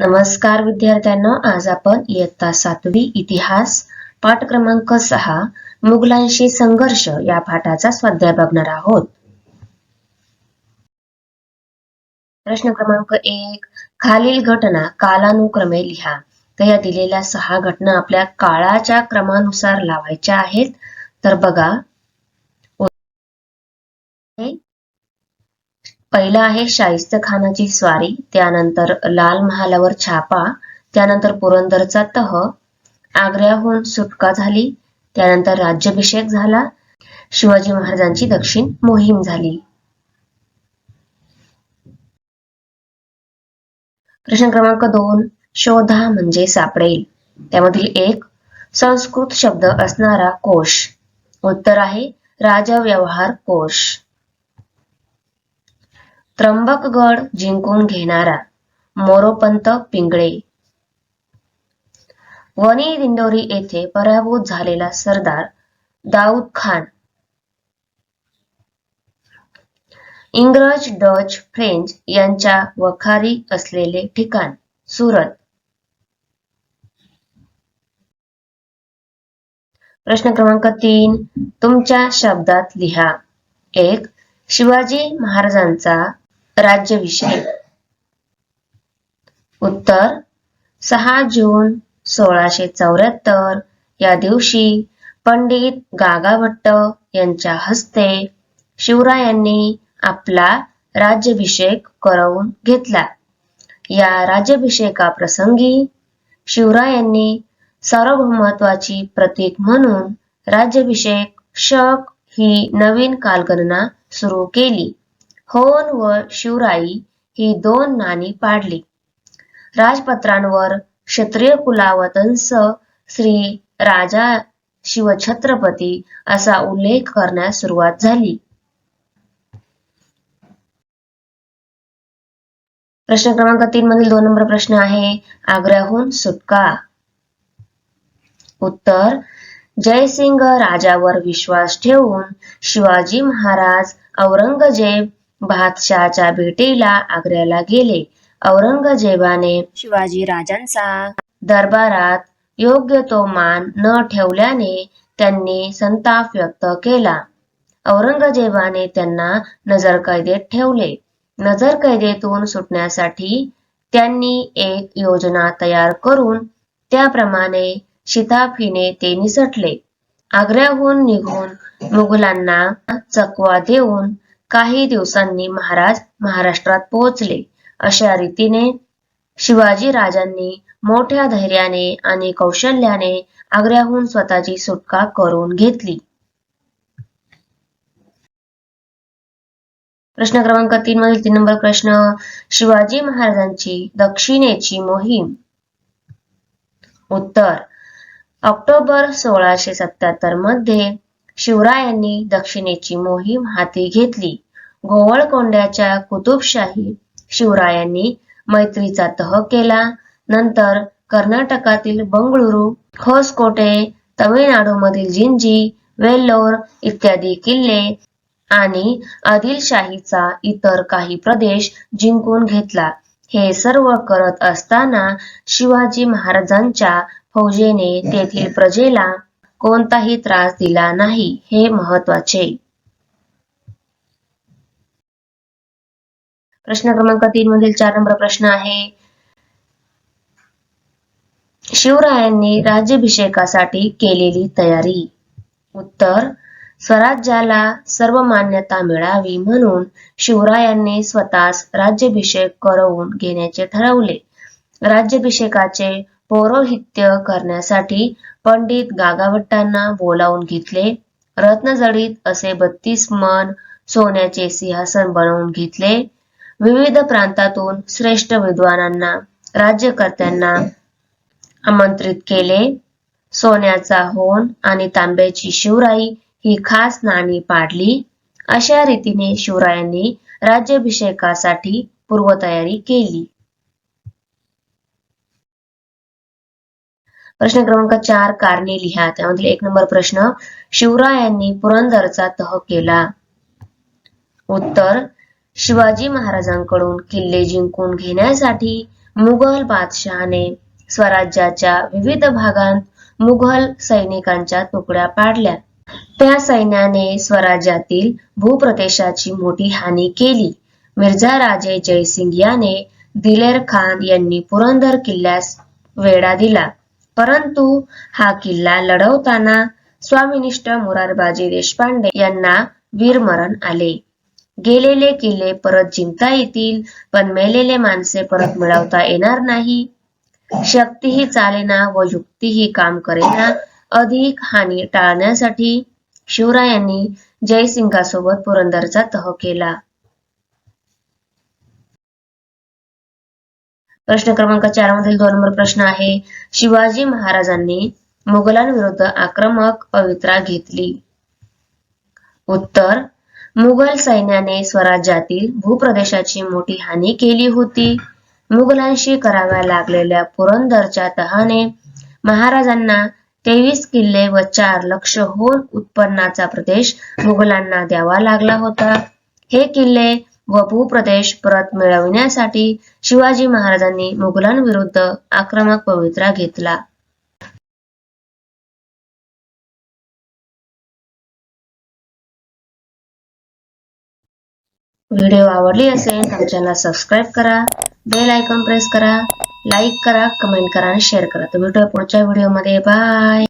नमस्कार विद्यार्थ्यांनो आज आपण इयत्ता सातवी इतिहास पाठ क्रमांक सहा मुघलांशी संघर्ष या पाठाचा स्वाध्याय बघणार आहोत. प्रश्न क्रमांक एक खालील घटना कालानुक्रमे लिहा. तर या दिलेल्या सहा घटना आपल्या काळाच्या क्रमानुसार लावायच्या आहेत. तर बघा. पहिला आहे शाहिस्त खानाची स्वारी त्यानंतर लाल महालावर छापा त्यानंतर पुरंदरचा तह आग्र्याहून सुटका झाली त्यानंतर राज्याभिषेक झाला शिवाजी महाराजांची दक्षिण मोहीम झाली. प्रश्न क्रमांक दोन शोधा म्हणजे सापडेल. त्यामधील एक संस्कृत शब्द असणारा कोश. उत्तर आहे राजव्यवहार कोश. त्र्यंबकगड जिंकून घेणारा मोरोपंत पिंगळे. वणी दिंडोरी येथे पराभूत झालेला सरदार दाऊद खान. इंग्रज डच फ्रेंच यांच्या वखारी असलेले ठिकाण सुरत. प्रश्न क्रमांक तीन तुमच्या शब्दात लिहा. एक शिवाजी महाराजांचा राज्याभिषेक उत्तर सहा जून सोळाशे चौऱ्याहत्तर. या दिवशी पंडित गागाभट्ट यांच्या हस्ते शिवरायांनी आपला राज्याभिषेक करवून घेतला. या राज्याभिषेकाप्रसंगी शिवरायांनी सार्वभौमत्वाची प्रतीक म्हणून राज्याभिषेक शक ही नवीन कालगणना सुरू केली. होन व शिवराई ही दोन नाणी पाडली. राजपत्रांवर क्षत्रिय कुलावतंस श्री राजा शिवछत्रपती असा उल्लेख करण्यास सुरुवात झाली. प्रश्न क्रमांक तीन मधील दोन नंबर प्रश्न आहे आग्र्याहून सुटका. उत्तर जयसिंग राजावर विश्वास ठेवून शिवाजी महाराज औरंगजेब बादशाहच्या भेटीला आग्र्याला गेले. औरंगजेबाने शिवाजी राजांचा दरबारात योग्य तो मान न ठेवल्याने त्यांनी संताप व्यक्त केला. औरंगजेबाने त्यांना नजरकैदेत ठेवले. नजरकैदेतून सुटण्यासाठी त्यांनी एक योजना तयार करून त्याप्रमाणे शिताफीने ते निसटले. आग्र्याहून निघून मुघलांना चकवा देऊन काही दिवसांनी महाराज महाराष्ट्रात पोहोचले. अशा रीतीने शिवाजी राजांनी मोठ्या धैर्याने आणि कौशल्याने आग्र्याहून स्वतःची सुटका करून घेतली. प्रश्न क्रमांक तीन मधील तीन नंबर प्रश्न शिवाजी महाराजांची दक्षिणेची मोहीम. उत्तर ऑक्टोबर सोळाशे सत्याहत्तरमध्ये शिवरायांनी दक्षिणेची मोहीम हाती घेतली. गोवळकोंड्याच्या कुतुबशाही शिवरायांनी मैत्रीचा तह केला. नंतर कर्नाटकातील बंगळुरू होसकोटे तमिळनाडूमधील जिंजी वेल्लोर इत्यादी किल्ले आणि आदिलशाहीचा इतर काही प्रदेश जिंकून घेतला. हे सर्व करत असताना शिवाजी महाराजांच्या फौजेने तेथील प्रजेला कोणताही त्रास दिला नाही हे महत्त्वाचे प्रश्न क्रमांक तीन मधील चार नंबर प्रश्न आहे. शिवरायांनी राज्याभिषेकासाठी केलेली तयारी. उत्तर स्वराज्याला सर्व मान्यता मिळावी म्हणून शिवरायांनी स्वतःच राज्याभिषेक करवून घेण्याचे ठरवले. राज्याभिषेकाचे पौरोहित्य करण्यासाठी पंडित गागाभट्टांना बोलावून घेतले. रत्नजडीत असे बत्तीस मन सोन्याचे सिंहासन बनवून घेतले. विविध प्रांतातून श्रेष्ठ विद्वानांना राज्यकर्त्यांना आमंत्रित केले. सोन्याचा होन आणि तांब्याची शिवराई ही खास नाणी पाडली. अशा रीतीने शिवरायांनी राज्याभिषेकासाठी पूर्वतयारी केली. प्रश्न क्रमांक चार कारणे लिहा. त्यामधील एक नंबर प्रश्न शिवरायांनी पुरंदरचा तह केला. उत्तर शिवाजी महाराजांकडून किल्ले जिंकून घेण्यासाठी मुघल बादशहाने स्वराज्याच्या विविध भागांत मुघल सैनिकांच्या तुकड्या पाडल्या. त्या सैन्याने स्वराज्यातील भूप्रदेशाची मोठी हानी केली. मिर्झा राजे जयसिंग याने दिलेर खान यांनी पुरंदर किल्ल्यास वेढा दिला. परंतु हा किल्ला लढवताना स्वामिनिष्ठ मुरारबाजी देशपांडे यांना वीरमरण आले. गेलेले किल्ले परत जिंकता येतील पण मेलेले माणसे परत मिळवता येणार नाही. शक्तीही चालेना व युक्तीही काम करेना अधिक हानी टाळण्यासाठी शिवरायांनी जयसिंगासोबत पुरंदरचा तह केला. प्रश्न क्रमांक चार मधील दोन नंबर प्रश्न आहे. शिवाजी महाराजांनी मुघलांविरुद्ध आक्रमक पवित्रा घेतली. उत्तर मुघल सैन्याने स्वराज्यातील भूप्रदेशाची मोठी हानी केली होती. मुघलांशी कराव्या लागलेल्या पुरंदरच्या तहाने महाराजांना तेवीस किल्ले व चार लक्ष होऊन उत्पन्नाचा प्रदेश मुघलांना द्यावा लागला होता. हे किल्ले व भूप्रदेश परत मिळविण्यासाठी शिवाजी महाराजांनी मुघलांविरुद्ध आक्रमक पवित्रा घेतला. व्हिडिओ आवडली असेल तर चॅनल सबस्क्राईब करा बेल आयकॉन प्रेस करा लाईक करा कमेंट करा आणि शेअर करा. तर भेटूया पुढच्या व्हिडिओमध्ये. बाय!